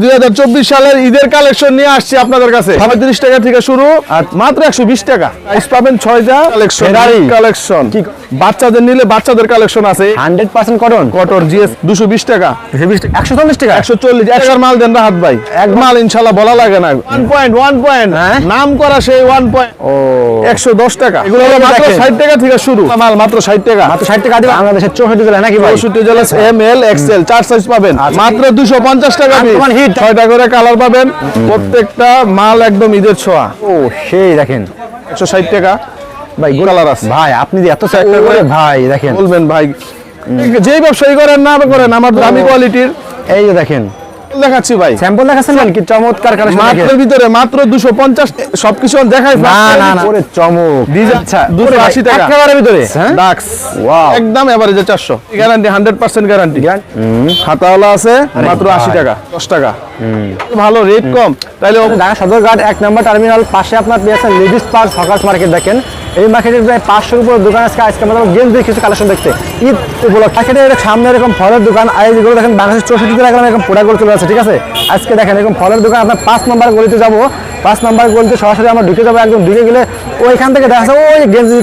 দুই হাজার চব্বিশ সালের ঈদের কালেকশন নিয়ে আসছি আপনাদের কাছে। পঁয়ত্রিশ টাকা থেকে শুরু আর মাত্র একশো বিশ টাকা। প্রাইস পাবেন ছয়টা কালেকশন Ferrari। কালেকশন বাচ্চাদের নিলে বাচ্চাদের কালেকশন আছে। হান্ড্রেড পার্সেন্ট কটন কটর জিএস দুশো বিশ টাকা। একশো চল্লিশ টাকা? একশো চল্লিশ টাকার মাল দেন রাহাত ভাই। এক মাল? ইনশাল্লাহ বলা লাগে না। One point one point? নাম করা সেই পয়েন্ট ও। একশো দশ টাকা। এগুলো হলো মাত্র দেখেন। ষাট টাকা থেকে শুরু। মাল মাত্র ষাট টাকা। মাত্র ষাট টাকা দিবে। বাংলাদেশের চৌষট্টি জেলা নাকি ভাই? চৌষট্টি জেলা এম এল এক্সেল চার সাইজ পাবেন। মাত্র দুশো পঞ্চাশ টাকা। ছয়টা করে কালার পাবেন। প্রত্যেকটা মাল একদম ঈদের ছোঁয়া। ও সেই দেখেন। একশো ষাট টাকা। ভাই কালার আছে। ভাই আপনি যে এত সেক্টর করে ভাই দেখেন। বলবেন ভাই। যেই ব্যবসায়ী করেন না করেন আমার দামি কোয়ালিটির এই যে দেখেন। দেখাচ্ছি ভাই। স্যাম্পল দেখাচ্ছেন কি চমৎকার কালেকশন দেখেন। ভিতরে মাত্র দুশো পঞ্চাশ সবকিছু দেখাই না না না। ওরে চমক। আচ্ছা টাকা। একেবারে ভিতরে। হ্যাঁ? Ducks Wow. একদম এভারেজে চারশো। গ্যারান্টি হান্ড্রেড পার্সেন্ট গ্যারান্টি খাতাওয়ালা আছে মাত্র আশি ভাই। টাকা দশ টাকা। ভালো রেট কম। তাইলে ও- ঢাকা সদরঘাট এক নম্বর টার্মিনাল পাশে আপনার পেয়েছেন লেডিস পার্ক হকার্স মার্কেট দেখেন। এই মার্কেটের প্রায় পাঁচশোর উপর দোকান আজকে আজকে আমাদের দিয়ে কিছু কালেকশন দেখতে। ঈদ উপলক্ষে মার্কেটের সামনে এরকম ফলের দোকান, আর এইগুলো দেখেন বাংলাদেশের চৌষট্টি জেলা এরকম প্রোডাক্টগুলো চলে আছে ঠিক আছে? আজকে দেখেন এরকম ফলের দোকান, আপনার পাঁচ নম্বর গলিতে যাব। পাঁচ নম্বর গলিতে সরাসরি আমরা ঢুকে যাব একদম ঢুকে গেলে ওইখান থেকে দেখা যাচ্ছে ওই গেঞ্জি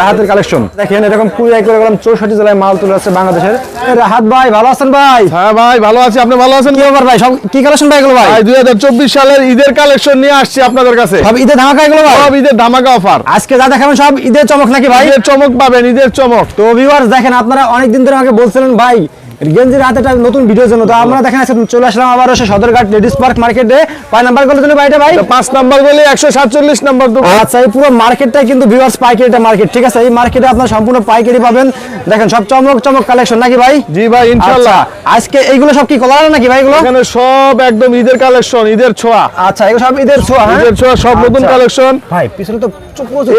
রাহাতের কালেকশন দেখেন এরকম কুড়িয়াই করে গেলাম চৌষট্টি জেলায় মাল তুলে আছে বাংলাদেশের। রাহাত ভাই ভালো আছেন ভাই? হ্যাঁ ভাই ভালো আছি। আপনি ভালো আছেন? কি ব্যাপার ভাই? সব কি কালেকশন ভাই এগুলো ভাই? দুই হাজার চব্বিশ সালের ঈদের কালেকশন নিয়ে আসছি আপনাদের কাছে। সব ঈদের ধামাকা এগুলো ভাই? সব ঈদের ধামাকা অফার আজকে যা দেখাবেন সব ঈদের চমক নাকি ভাই? ঈদের চমক পাবেন ঈদের চমক। তো ভিউয়ার্স দেখেন আপনারা অনেক দিন ধরে আমাকে বলছিলেন ভাই গেঞ্জির হাতে একটা নতুন ভিডিওর জন্য। তো আমরা দেখেন আজকে চলে আসলাম আবার এসে সদরঘাট লেডিস পার্ক মার্কেটে পাঁচ নাম্বারগুলো জন্য ভাইটা ভাই? পাঁচ নাম্বার গলি একশো সাতচল্লিশ নাম্বার আচ্ছা এই পুরো মার্কেটটাই কিন্তু ভিউয়ার্স পাইকারি একটা মার্কেট ঠিক আছে? এই মার্কেটে আপনার সম্পূর্ণ পাইকারি পাবেন। দেখেন সব চমক চমক কালেকশন নাকি ভাই? জি ভাই ইনশাল্লাহ আচ্ছা, আজকে এইগুলো সব কি কলার নাকি ভাই এগুলো? এখানে সব একদম ঈদের কালেকশন ঈদের ছোঁয়া। আচ্ছা এগুলো সব ঈদের ছোঁয়া হ্যাঁ? ঈদের ছোঁয়া সব নতুন আচ্ছা। কালেকশন ভাই পিছনে তো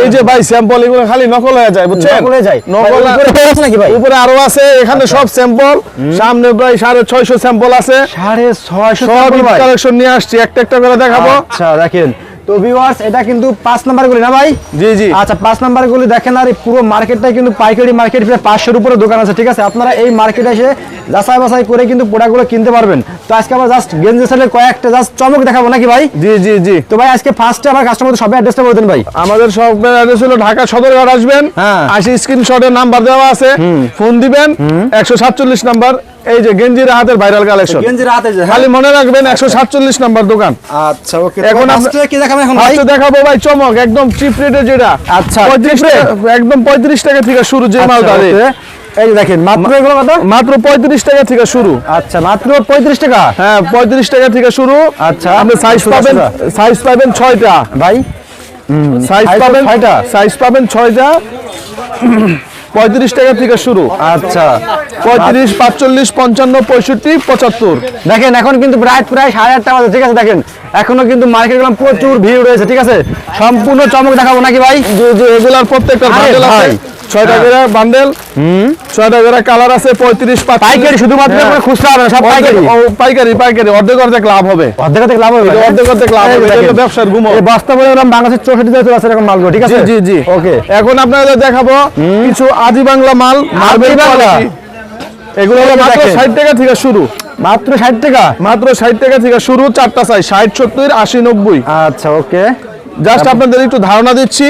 এই যে ভাই স্যাম্পল এগুলো খালি নকল হয়ে যায় বুঝছেন? নকল হয়ে যায়। নকল উপরে আছে নাকি ভাই? উপরে আরও আছে এখানে সব স্যাম্পল সামনে ভাই সাড়ে ছয়শো স্যাম্পল আছে। সাড়ে ছয়শো কালেকশন নিয়ে আসছি একটা একটা করে দেখাবো। আচ্ছা দেখেন। তো ভিউয়ার্স এটা কিন্তু পাঁচ নাম্বার গুলি না ভাই? জি জি। আচ্ছা পাঁচ নাম্বার গুলি দেখেন আর এই পুরো মার্কেটটাই কিন্তু পাইকারি মার্কেট প্রায় পাঁচশোর উপরে দোকান আছে ঠিক আছে? আপনারা এই মার্কেটে এসে যাচাই বাছাই করে কিন্তু প্রোডাক্টগুলো কিনতে পারবেন। তো আজকে আমরা জাস্ট গেঞ্জি সেলের কয়েকটা জাস্ট চমক দেখাবো নাকি ভাই? জি জি জি। তো ভাই আজকে ফার্স্টে আমার কাস্টমারদের সবাই অ্যাড্রেসটা বলে দেন ভাই। আমাদের শপের অ্যাড্রেস হলো ঢাকা সদরঘাট আসবেন হ্যাঁ। আসি স্ক্রিনশটের নাম্বার দেওয়া আছে। ফোন দিবেন। একশো সাতচল্লিশ নাম্বার এই যে গেঞ্জির হাতের ভাইরাল কালেকশন গেঞ্জির হাতে যে খালি মনে রাখবেন একশো সাতচল্লিশ নাম্বার দোকান। আচ্ছা ওকে। এখন আমরা- কি দেখাবেন এখন ভাই? আজকে দেখাবো ভাই চমক একদম চিপ রেটে যেটা। আচ্ছা, পঁয়ত্রিশ cheap rate? টাকা একদম পঁয়ত্রিশ টাকা থেকে শুরু যে মাল আচ্ছা, তাদের okay। এই দেখেন মাত্র এগুলো কত? মাত্র পঁয়ত্রিশ টাকা থেকে শুরু। আচ্ছা মাত্র পঁয়ত্রিশ টাকা? হ্যাঁ পঁয়ত্রিশ টাকা থেকে শুরু। আচ্ছা। আপনি সাইজ পাবেন সাইজ পাবেন ছয়টা। ভাই? সাইজ পাবেন ছয়টা? সাইজ পাবেন ছয়টা। পঁয়ত্রিশ টাকা থেকে শুরু। আচ্ছা। পঁয়ত্রিশ পাঁচচল্লিশ পঞ্চান্ন পঁয়ষট্টি পঁচাত্তর। দেখেন এখন কিন্তু প্রায় প্রায় সাড়ে আটটা বাজে ঠিক আছে? দেখেন এখনও কিন্তু মার্কেট গেলাম প্রচুর ভিড় রয়েছে ঠিক আছে? সম্পূর্ণ চমক দেখাবো নাকি ভাই? এগুলার প্রত্যেকটা ভাই। ছয়টা করে বান্ডেল ছয়টা করে কালার আছে পঁয়ত্রিশ পাইকারি শুধুমাত্র হ্যাঁ। খুচরা হবে সব পাইকারি। পাইকারি পাইকারি অর্ধেক অর্ধেক লাভ হবে। অর্ধেক অর্ধেক লাভ হবে অর্ধেক অর্ধেক লাভ হবে, এটা ব্যবসার। এই বস্তা বলে এরকম বাংলাদেশের চৌষট্টি জেলা চলে এরকম মালগুলো ঠিক আছে? জি জি ওকে এখন আপনাদের দেখাবো কিছু আদি বাংলা মাল মার্বেল? এগুলো মাত্র। ষাট টাকা থেকে শুরু। মাত্র ষাট টাকা? মাত্র ষাট টাকা থেকে শুরু চারটা সাইজ ষাট সত্তর আশি নব্বই। আচ্ছা ওকে জাস্ট আপনাদের একটু ধারণা দিচ্ছি।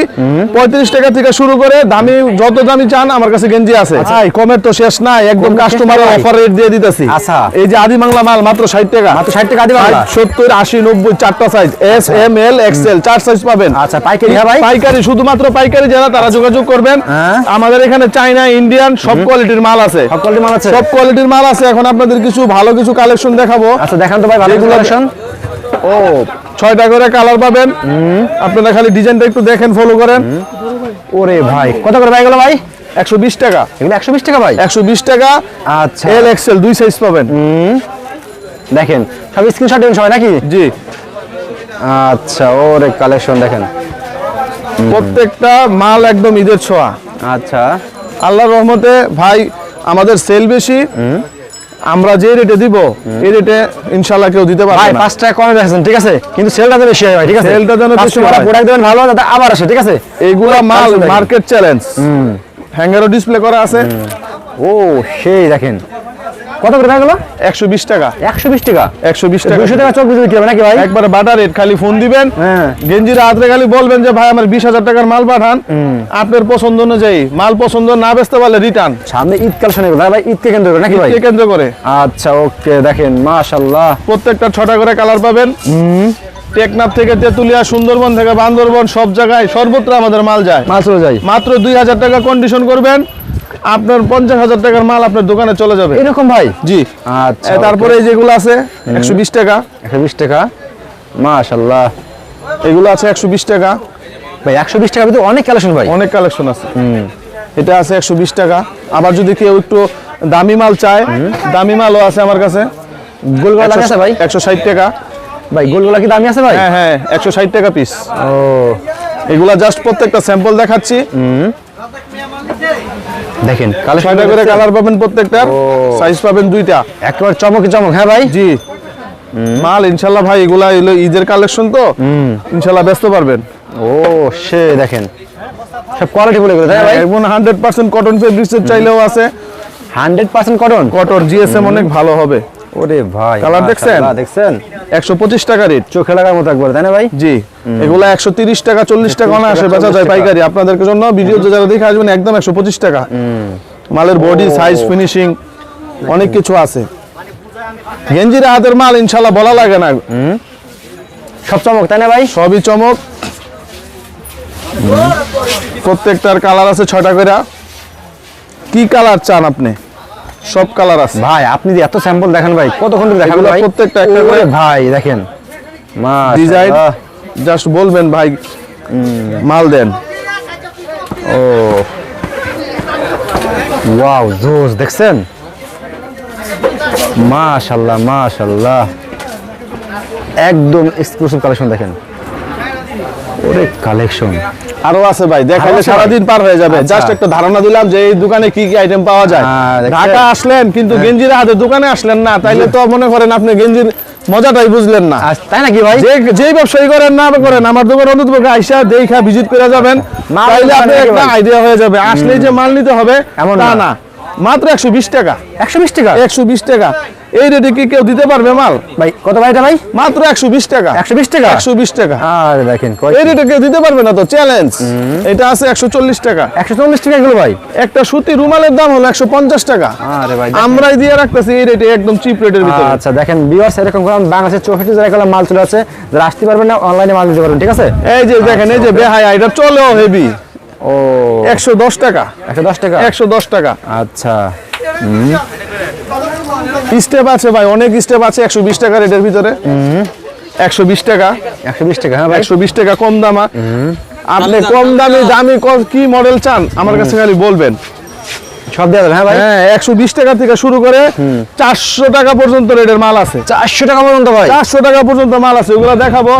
পঁয়ত্রিশ টাকা থেকে শুরু করে দামি যত দামি চান আমার কাছে গেঞ্জি আছে। কমের তো শেষ নাই একদম কাস্টমার অফার রেট দিয়ে দিতেছি। আচ্ছা। এই যে আদি বাংলা মাল মাত্র ষাট টাকা। 60 টাকা আদি বাংলা? সত্তর আশি নব্বই চারটা size S M L XL চার সাইজ পাবেন। আচ্ছা, পাইকারি হ্যাঁ ভাই? পাইকারি শুধুমাত্র পাইকারি যারা তারা যোগাযোগ করবেন। হ্যাঁ। আমাদের এখানে চাইনা ইন্ডিয়ান সব কোয়ালিটির মাল আছে। সব কোয়ালিটি মাল আছে? সব কোয়ালিটির মাল আছে। এখন আপনাদের কিছু ভালো কিছু কালেকশন দেখাবো। আচ্ছা দেখান তো ভাই ভালো কালেকশন ও ছয়টা করে কালার পাবেন। আপনারা খালি ডিজাইনটা একটু দেখেন ফলো করেন। ওরে ভাই কত করে ভাই এগুলো ভাই? একশো বিশ টাকা। এগুলো একশো বিশ টাকা ভাই? একশো বিশ টাকা। আচ্ছা। এল এক্সেল দুই সাইজ পাবেন। দেখেন সব স্ক্রিনশট দেবেন সবাই নাকি? জি। আচ্ছা ওরে কালেকশন দেখেন। প্রত্যেকটা মাল একদম ঈদের ছোঁয়া। আচ্ছা। আল্লাহর রহমতে ভাই আমাদের সেল বেশি। আমরা যে রেটে দিব এই রেটে ইনশাল্লাহ কেউ দিতে ভাই পারবে না। পাঁচ টাকা কমে বেচেন ঠিক আছে? কিন্তু সেলটা যেন বেশি হয় ঠিক আছে? সেলটা যেন বেশি হয়। প্রোডাক্ট দেবেন ভালো যাতে আবার আসে ঠিক আছে? এইগুলা মাল মার্কেট চ্যালেঞ্জ হ্যাঙ্গারও ডিসপ্লে করা আছে। ও সেই দেখেন। কত করে ভাই একশো বিশ টাকা। একশো বিশ টাকা? একশো বিশ টাকা। দুশো টাকা বিক্রি হবে নাকি ভাই? একবারে বাটার রেট খালি ফোন দিবেন। হ্যাঁ। গেঞ্জির হাতে খালি বলবেন যে ভাই আমার বিশ হাজার টাকার মাল পাঠান। আপনার পছন্দ অনুযায়ী। মাল পছন্দ না বেচতে পারলে রিটার্ন সামনে ঈদ কালেকশন এগুলো ভাই ঈদকে কেন্দ্র করে নাকি ভাই? কেন্দ্র করে। আচ্ছা ওকে দেখেন মাশাল্লাহ প্রত্যেকটা ছটা করে কালার পাবেন। টেকনাফ থেকে তেতুলিয়া সুন্দরবন থেকে বান্দরবন সব জায়গায় সর্বত্র আমাদের মাল যায়। মাল চলে যাই মাত্র দুই হাজার টাকা কন্ডিশন করবেন। আপনার পঞ্চাশ হাজার টাকার মাল আপনার দোকানে চলে যাবে। এরকম ভাই? জি। আচ্ছা তারপরে এই যেগুলো আছে একশো বিশ টাকা। একশো বিশ টাকা? মাশাল্লাহ এগুলো আছে একশো বিশ টাকা। ভাই একশো বিশ টাকার ভিতরে অনেক কালেকশন ভাই। অনেক কালেকশন আছে। এটা আছে একশো বিশ টাকা। আবার যদি কেউ একটু দামি মাল চায় দামি মালও আছে আমার কাছে। গোলগোলা আছে ভাই? একশো ষাট টাকা। ভাই গোলগোলা কি দামি আছে ভাই? হ্যাঁ হ্যাঁ একশো ষাট টাকা পিস ও। এগুলা জাস্ট প্রত্যেকটা স্যাম্পল দেখাচ্ছি। দেখেন ছয়টা করে কালার পাবেন প্রত্যেকটা সাইজ পাবেন দুইটা। একেবারে চমকে চমক হ্যাঁ ভাই? জি। মাল ইনশাল্লাহ ভাই এগুলা এলো ঈদের কালেকশন তো। ইনশাল্লাহ ব্যস্ত পারবেন। ও সে দেখেন সব কোয়ালিটি বলে গেলো তাই ভাই? এবং হান্ড্রেড পার্সেন্ট কটন ফেব্রিক্সের চাইলেও আছে। Hundred percent cotton cotton GSM অনেক ভালো হবে। ওরে ভাই Colour দেখছেন? দেখছেন? একশো পঁচিশ টাকা রেট চোখে লাগার মতো একবার তাই না ভাই? জি। এগুলা একশো তিরিশ টাকা চল্লিশ টাকা অনা আসে বেচা যায় পাইকারি। আপনাদের জন্য ভিডিও যারা দেখে আসবেন একদম একশো পঁচিশ টাকা। মালের বডি সাইজ ফিনিশিং অনেক কিছু আছে। গেঞ্জির হাতের মাল ইনশাল্লাহ বলা লাগে না। সব চমক তাই না ভাই? সবই চমক। প্রত্যেকটার কালার আছে ছয়টা করে কি কালার চান আপনি? সব কালার আছে। ভাই আপনি যে এত স্যাম্পল দেখেন ভাই কতক্ষণ ধরে দেখাবেন ভাই? প্রত্যেকটা একটা করে- ভাই দেখেন। ডিজাইন জাস্ট বলবেন ভাই মাল দেন। ও। ওয়াও জোস দেখছেন? মাশাআল্লাহ মাশাআল্লাহ। একদম এক্সক্লুসিভ কালেকশন দেখেন। ওরে কালেকশন আরও আছে ভাই দেখাইলে সারাদিন পার হয়ে যাবে। আচ্ছা। জাস্ট একটা ধারণা দিলাম যে এই দোকানে কি কি আইটেম পাওয়া যায়। হ্যাঁ, ঢাকা আসলেন কিন্তু গেঞ্জির হাতে দোকানে আসলেন না। তাইলে তো মনে করেন আপনি গেঞ্জির মজাটাই বুঝলেন না। তাই নাকি ভাই? যে যেই ব্যবসায়ী করেন না করেন। আমার দোকান অন্তত আইসা দেখা ভিজিট করে যাবেন। না তাইলে আপনি একটা আইডিয়া হয়ে যাবে। আসলেই যে মাল নিতে হবে এমন তা না। না। মাত্র একশো বিশ টাকা। একশো বিশ টাকা? একশো বিশ টাকা। এই রেটে কি কেউ দিতে পারবে মাল? ভাই কত ভাই এটা ভাই? মাত্র একশো বিশ টাকা। একশো বিশ টাকা? একশো বিশ টাকা। আর দেখেন এই রেটে কেউ দিতে পারবে না তো? চ্যালেঞ্জ এটা আছে একশো চল্লিশ টাকা। একশো চল্লিশ টাকা এগুলো ভাই? একটা সুতি রুমালের দাম হলো একশো পঞ্চাশ টাকা। আরে ভাই। আমরাই দিয়ে রাখতেছি এই রেটে একদম চিপ রেটের ভিতরে। আচ্ছা দেখেন বিয়ার্স এরকম করে বাংলাদেশের চৌষট্টি জেলায় মাল চলে আছে যারা আসতে পারবেন না অনলাইনে মাল দিতে পারবেন ঠিক আছে? এই যে দেখেন এই যে বেহাই এটা চলেও হেভি ও। একশো দশ টাকা। একশো দশ টাকা? একশো দশ টাকা। আচ্ছা। স্টেপ আছে ভাই অনেক স্টেপ আছে একশো বিশ টাকা রেটের ভিতরে। একশো বিশ টাকা। একশো বিশ টাকা হ্যাঁ ভাই। একশো বিশ টাকা কম দামা। আপনি কম দামি দামি কি মডেল চান? আমার কাছে খালি বলবেন। সব দেওয়া যাবে হ্যাঁ ভাই? হ্যাঁ একশো বিশ টাকা থেকে শুরু করে চারশো টাকা পর্যন্ত রেটের মাল আছে। চারশো টাকা পর্যন্ত ভাই? চারশো টাকা পর্যন্ত মাল আছে ওগুলো দেখাবো।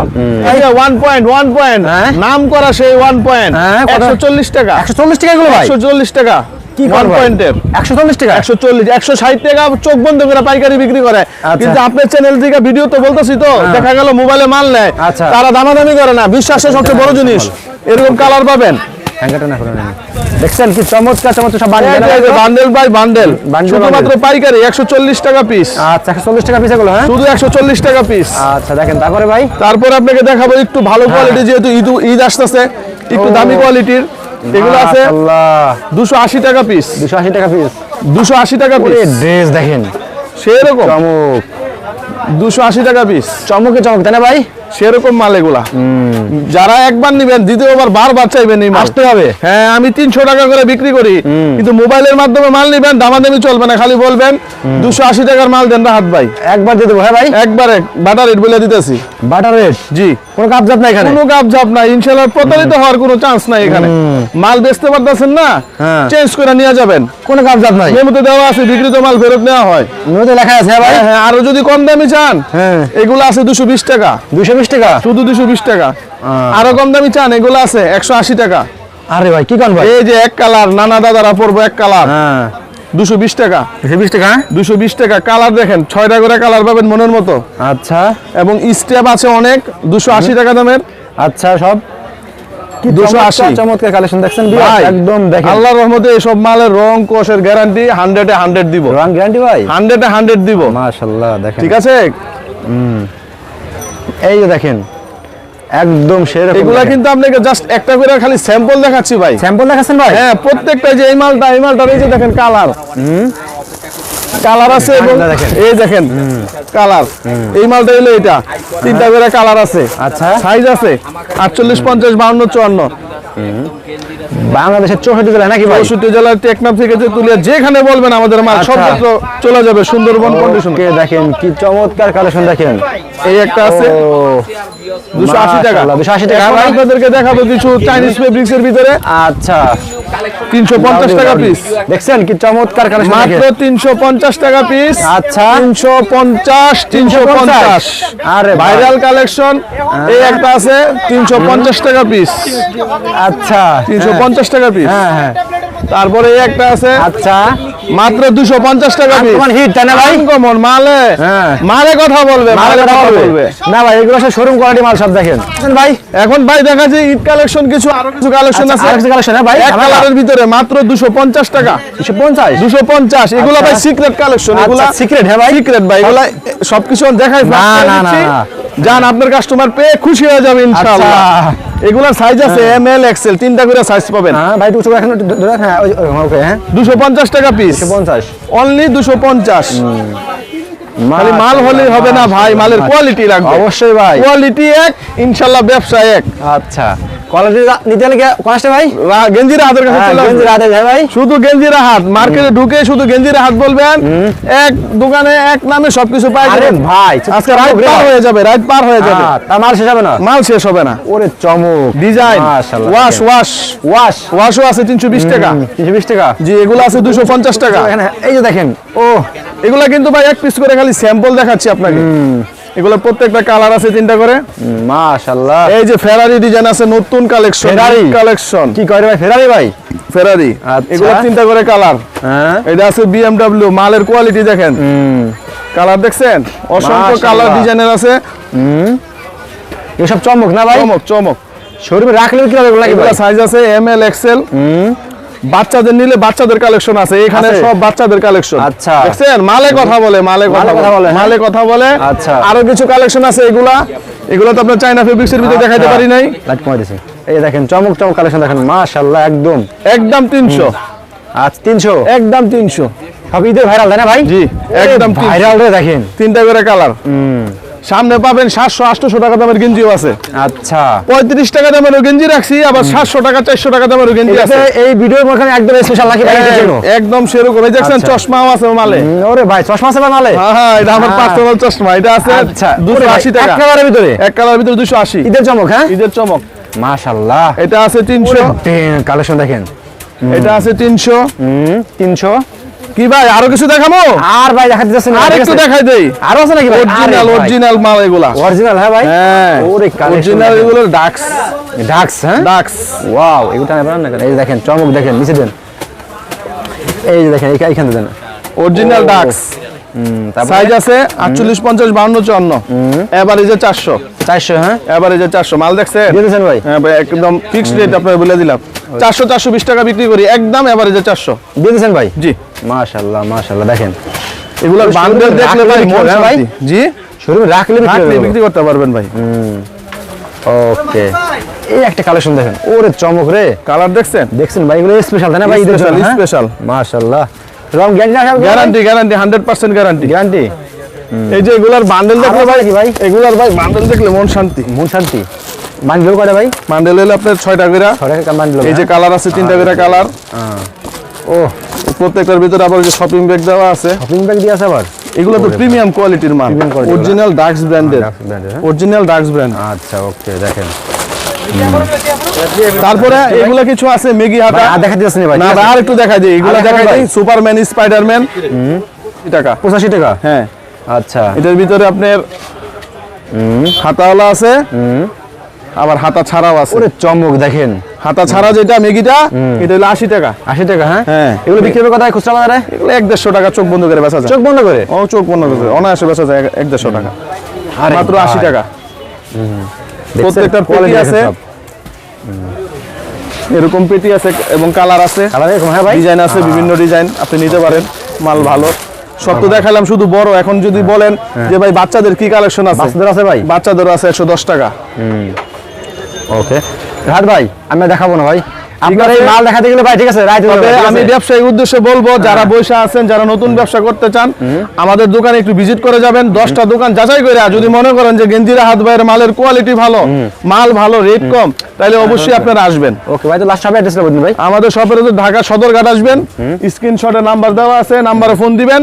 ওয়ান পয়েন্ট ওয়ান পয়েন্ট হ্যাঁ? নাম করা সেই ওয়ান পয়েন্ট হ্যাঁ, একশো চল্লিশ টাকা। একশো চল্লিশ টাকা এগুলো একশো চল্লিশ টাকা। কি ওয়ান পয়েন্টের একশো চল্লিশ টাকা? একশো চল্লিশ একশো ষাট টাকা চোখ বন্ধ করে পাইকারি বিক্রি করে। কিন্তু আপনার চ্যানেল থেকে ভিডিও তো বলতেছি তো দেখা গেল মোবাইলে মাল নেয়। আচ্ছা। তারা দামাদামি করে না বিশ্বাসের সবচেয়ে বড় জিনিস। এরকম কালার পাবেন। হ্যাঙ্গারটা না। দেখছেন কি চমৎকার চমৎকার সব বানিয়ে বান্ডেল বাই বান্ডেল শুধুমাত্র পাইকারি একশো চল্লিশ টাকা পিস আচ্ছা একশো চল্লিশ টাকা পিস এগুলো হ্যাঁ? শুধু একশো চল্লিশ টাকা পিস আচ্ছা দেখেন তারপরে ভাই? তারপর আপনাকে দেখাবো একটু ভালো কোয়ালিটি যেহেতু ঈদ ঈদ আসতেছে একটু দামি কোয়ালিটির এগুলো আছে মাশাআল্লাহ। দুশো আশি টাকা পিস দুশো আশি টাকা পিস দুশো আশি টাকা পিস ড্রেস দেখেন। সেরকম। চমক। দুশো আশি টাকা পিস চমকে চমক তাই না ভাই? সেরকম মাল এগুলা। যারা একবার নিবেন দ্বিতীয়বার বারবার চাইবেন এই আসতে হবে। হ্যাঁ আমি তিনশো টাকা করে বিক্রি করি। কিন্তু মোবাইলের মাধ্যমে মাল নিবেন দামাদামি চলবে না খালি বলবেন দুশো আশি টাকার মাল দেন রাহাত ভাই। একবার দিয়ে দেবো হ্যাঁ ভাই? একবারে বাটার রেট বলে দিতেছি। বাটার রেট জি। কোনো কাপজাপ নাই এখানে? কোনো নাই ইনশাল্লাহ প্রতারিত হওয়ার কোনো চান্স নাই এখানে। মাল বেচতে পারতেছেন না হ্যাঁ। চেঞ্জ করে নিয়ে যাবেন। কোনো কাপজাপ নাই? মেমোতে দেওয়া আছে বিক্রিত মাল ফেরত নেওয়া হয়। লেখা আছে হ্যাঁ ভাই? হ্যাঁ হ্যাঁ আরও যদি কম দামি চান হ্যাঁ। এগুলো আছে দুশো বিশ টাকা। দুশো বিশ টাকা? শুধু দুশো বিশ টাকা। আরও কম দামি চান এগুলো আছে একশো আশি টাকা। আরে ভাই কি কান ভাই? এই যে এক কালার নানা দাদারা পরবো এক কালার। হ্যাঁ। দুশো বিশ টাকা। দুশো বিশ টাকা? দুশো বিশ টাকা। কালার দেখেন ছয়টা করে কালার পাবেন মনের মতো। আচ্ছা। এবং স্টেপ আছে অনেক দুশো আশি টাকা দামের। আচ্ছা সব? চমৎকার আশি। চমৎকার কালেকশন দেখছেন একদম দেখেন। আল্লাহর রহমতে এসব মালের রং কোষের গ্যারান্টি হান্ড্রেডে হান্ড্রেড দিব। রং গ্যারান্টি ভাই? হান্ড্রেডে হান্ড্রেড দিব। মাশাআল্লাহ দেখেন। ঠিক আছে? এই যে দেখেন একদম সেরকম এগুলা কিন্তু আপনাকে জাস্ট একটা করে খালি স্যাম্পল দেখাচ্ছি ভাই। স্যাম্পল দেখাচ্ছেন ভাই? হ্যাঁ প্রত্যেকটা যে এই মালটা এই মালটা এই যে দেখেন কালার কালার আছে এবং এই দেখেন কালার এই মালটা হলো এটা। তিনটা করে কালার আছে। আচ্ছা। সাইজ আছে আটচল্লিশ পঞ্চাশ বাউন্ন চুয়ান্ন। বাংলাদেশের চৌষট্টি জেলা নাকি চৌষট্টি জেলার টেকনাফ থেকে যে তুলিয়া যেখানে বলবেন আমাদের মাল আচ্ছা। সর্বত্র চলে যাবে সুন্দরবন কন্ডিশন দেখেন কি চমৎকার কালেকশন দেখেন। এই একটা আছে। ও দুশো আশি টাকা। 280 টাকা ভাই। আপনাদেরকে দেখাবো কিছু চাইনিজ ফেব্রিক্স এর ভিতরে। আচ্ছা। তিনশো পঞ্চাশ টাকা পিস দেখছেন কি চমৎকার কালেকশন মাত্র তিনশো পঞ্চাশ টাকা পিস আচ্ছা। আরে ভাইরাল কালেকশন এই একটা আছে তিনশো পঞ্চাশ টাকা পিস আচ্ছা। তিনশো পঞ্চাশ টাকা পিস হ্যাঁ হ্যাঁ। তারপরে একটা আছে আচ্ছা মাত্র দুশো পঞ্চাশ টাকা পিস আনকমন হিট না ভাই কমন মালে হ্যাঁ। মালে কথা বলবে মালে কথা বলবে না ভাই এগুলো সব শোরুম কোয়ালিটি মাল সব দেখেন ভাই এখন ভাই দেখা যায় ঈদ কালেকশন কিছু আরও কিছু কালেকশন আচ্ছা, আছে collection, হ্যাঁ ভাই? এক। কালারের ভিতরে মাত্র দুশো পঞ্চাশ টাকা দুশো পঞ্চাশ দুশো পঞ্চাশ এগুলো ভাই আচ্ছা। সিক্রেট কালেকশন এগুলা secret, হ্যাঁ ভাই? সিক্রেট ভাই এগুলা সবকিছু দেখাই না, না। যান আপনার কাস্টমার পেয়ে খুশি হয়ে যাবে ইনশাআল্লাহ। আচ্ছা। এগুলার সাইজ আছে এম এল এক্সেল তিনটা করে সাইজ পাবেন। হ্যাঁ ভাই 200 এখন হ্যাঁ ওকে হ্যাঁ। দুশো পঞ্চাশ টাকা পিস দুশো পঞ্চাশ। অনলি দুশো পঞ্চাশ। খালি মাল হলে হবে না ভাই মালের কোয়ালিটি লাগবে। অবশ্যই ভাই। কোয়ালিটি এক ইনশাআল্লাহ ব্যবসা এক। আচ্ছা। ভাই? হাতের কাছে হ্যাঁ, ভাই। শুধু গেঞ্জিরা হাত মার্কেটে ঢুকে শুধু গেঞ্জিরা হাত বলবেন। এক দোকানে এক নামে সবকিছু পাই আরে ভাই আজকে রাত পার হয়ে যাবে রাত পার হয়ে যাবে। মাল শেষ হবে না? মাল শেষ হবে না। ওরে চমক। Design wash. ওয়াশ ওয়াশ ওয়াশও আছে টাকা। টাকা। জি এগুলো আছে দুশো পঞ্চাশ টাকা। এই যে দেখেন। ও এগুলা কিন্তু ভাই এক পিস করে খালি স্যাম্পল দেখাচ্ছি আপনাকে। এগুলো প্রত্যেকটা কালার আছে তিনটা করে? মাশাআল্লাহ। এই যে ফেরারি ডিজাইন আছে নতুন কালেকশন Ferrari? কালেকশন কি করে ভাই? ফেরারি ভাই? ফেরারি আচ্ছা। এগুলো তিনটা করে কালার। হ্যাঁ। এটা আছে বিএমডব্লিউ মালের কোয়ালিটি দেখেন। কালার দেখছেন? অসংখ্য। কালার ডিজাইনের আছে। এসব চমক না ভাই? চমক চমক। শোরুমে রাখলে কি হবে লাগে সাইজ আছে এম এল এক্সেল বাচ্চাদের নিলে বাচ্চাদের কালেকশন আছে এখানে সব বাচ্চাদের কালেকশন আচ্ছা। দেখছেন? মালে কথা বলে মালে কথা বলে হ্যাঁ। মালে কথা বলে। আচ্ছা। আরও কিছু কালেকশন আছে এগুলা। এগুলো তো আপনার চাইনা ফেব্রিক্স এর ভিতরে দেখাইতে পারি নাই। লাইট কমাই দিছি এই দেখেন চমক চমক কালেকশন দেখেন। মাশাআল্লাহ একদম। একদম তিনশো। আজ তিনশো? একদম তিনশো। সব ঈদের ভাইরাল তাই না ভাই? জি, একদম ভাইরাল রে দেখেন। তিনটা করে কালার সামনে পাবেন সাতশো আটশো টাকা দামের গেঞ্জিও আছে। আচ্ছা। পঁয়ত্রিশ টাকা দামেরও গেঞ্জি রাখছি আবার সাতশো টাকা চারশো টাকা দামেরও গেঞ্জি আছে। এই ভিডিওর মধ্যে একদম স্পেশাল জন্য? একদম সেরকম। এই দেখছেন আচ্ছা। চশমাও আছে মালে। ওরে ভাই চশমা আছে নালে হ্যাঁ হ্যাঁ এটা আমার হ্যাঁ। পার্সোনাল চশমা। এটা আছে আচ্ছা। দুশো আশি টাকা। একেবারে ভিতরে? এক কালার ভিতরে দুশো আশি। ঈদের চমক হ্যাঁ? ঈদের চমক। মাশাআল্লাহ। এটা আছে তিনশো। কালেকশন দেখেন। এটা আছে তিনশো। তিনশো। কি ভাই আরও কিছু দেখাবো আর ভাই দেখাতে যাচ্ছেন আর একটু দেখাই দেই। আরও আছে নাকি ভাই? অরিজিনাল অরিজিনাল মাল এগুলা। অরিজিনাল হ্যাঁ ভাই? হ্যাঁ। ওরে অরিজিনাল এগুলো ডাক্স ডাক্স হ্যাঁ? ডাক্স ওয়াও এগুলো না কেন? এই দেখেন চমক দেখেন নিচে দেন। এই যে দেখেন এইখানে দেন। অরিজিনাল ডাক্স সাইজ আছে আটচল্লিশ পঞ্চাশ বাউন্ন চুয়ান্ন। এভারেজে চারশো। চারশো হ্যাঁ? এভারেজে চারশো। মাল দেখছেন ভাই? হ্যাঁ ভাই একদম ফিক্সড রেট আপনার বলে দিলাম। চারশো চারশো বিশ টাকা বিক্রি করি। একদম এভারেজে চারশো। দিয়ে দিয়েছেন ভাই? জি। মাশাআল্লাহ মাশাআল্লাহ। দেখেন বান্ডেল দেখলে ভাই মন হ্যাঁ ভাই? জি? শোরুমে রাখলে বিক্রি করতে পারবেন ভাই। ওকে। এই একটা কালেকশন দেখেন। ওরে চমক রে। কালার দেখছেন? দেখছেন ভাই এগুলো স্পেশাল তাই না ভাই Special, জন্য special। মাশাআল্লাহ। রং guarantee guarantee guarantee hundred percent guarantee guarantee এই যে এগুলার বান্ডেল দেখলে ভাই কি ভাই? এগুলার ভাই বান্ডেল দেখলে মন শান্তি। মন শান্তি। বান্ডিল কয়টা ভাই? বান্ডেল হলে আপনার ছয়টা করে। ছয়টা বান্ডিল এই যে কালার আছে তিনটা করে কালার। ও প্রত্যেকটার ভিতরে আবার যে শপিং ব্যাগ দেওয়া আছে। শপিং ব্যাগ দিয়ে আছে আবার? এগুলো তো প্রিমিয়াম কোয়ালিটির মাল অরিজিনাল ডাক্স ব্র্যান্ডের? অরিজিনাল ডাক্স ব্র্যান্ড আচ্ছা ওকে দেখেন। তারপরে এগুলা কিছু আছে মেগি হাটা আর দেখা দিয়েছেন ভাই না আর একটু দেখা দিই। এগুলা ভাই। দিই সুপারম্যান স্পাইডারম্যান টাকা। পঁচাশি টাকা? হ্যাঁ। আচ্ছা। এটার ভিতরে আপনার হাতাওয়ালা আছে। আবার হাতা ছাড়াও আছে। চমক দেখেন। হাতা ছাড়া যেটা মেগিটা এটা হলো আশি টাকা। আশি টাকা হ্যাঁ? হ্যাঁ। এগুলো বিক্রি হবে কোথায়? খুচরা বাজারে? এগুলো এক দেড়শো টাকা চোখ বন্ধ করে বেচা যায়। চোখ বন্ধ করে? ও চোখ বন্ধ করে। অনায়াসে বেচা যায় এক- দেড়শো টাকা। আরে মাত্র আশি টাকা। পেটি দেখেন আছে। এরকম পেটি আছে এবং কালার আছে। হ্যাঁ ভাই? ডিজাইন আছে বিভিন্ন ডিজাইন। আপনি নিতে পারেন। মাল ভালো। সব তো দেখালাম শুধু বড়। এখন যদি বলেন যে ভাই বাচ্চাদের কি কালেকশন আছে? বাচ্চাদের আছে ভাই? বাচ্চাদের আছে একশো দশ টাকা। ওকে। রাহাত ভাই আমি দেখাবো না ভাই। আপনার এই। মাল দেখাতে গেলে ভাই ঠিক আছে রাইট তবে আমি উদ্দেশ্যে বলব যারা বসে আছেন যারা নতুন ব্যবসা করতে চান আমাদের দোকানে একটু ভিজিট করে যাবেন। দশটা দোকান যাচাই করে যদি মনে করেন যে গেঞ্জিরা হাত ভাইয়ের মালের কোয়ালিটি ভালো মাল ভালো রেট কম তাহলে অবশ্যই আপনারা আসবেন। ওকে ভাই তো লাস্ট হবে অ্যাড্রেসটা বলুন ভাই। আমাদের শপের হচ্ছে ঢাকা সদরঘাট আসবেন। স্ক্রিনশটে নাম্বার দেওয়া আছে নাম্বারে ফোন দিবেন।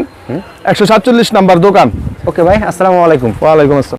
একশো সাতচল্লিশ নাম্বার দোকান। ওকে ভাই আসসালামু আলাইকুম। ওয়ালাইকুম আসসালাম।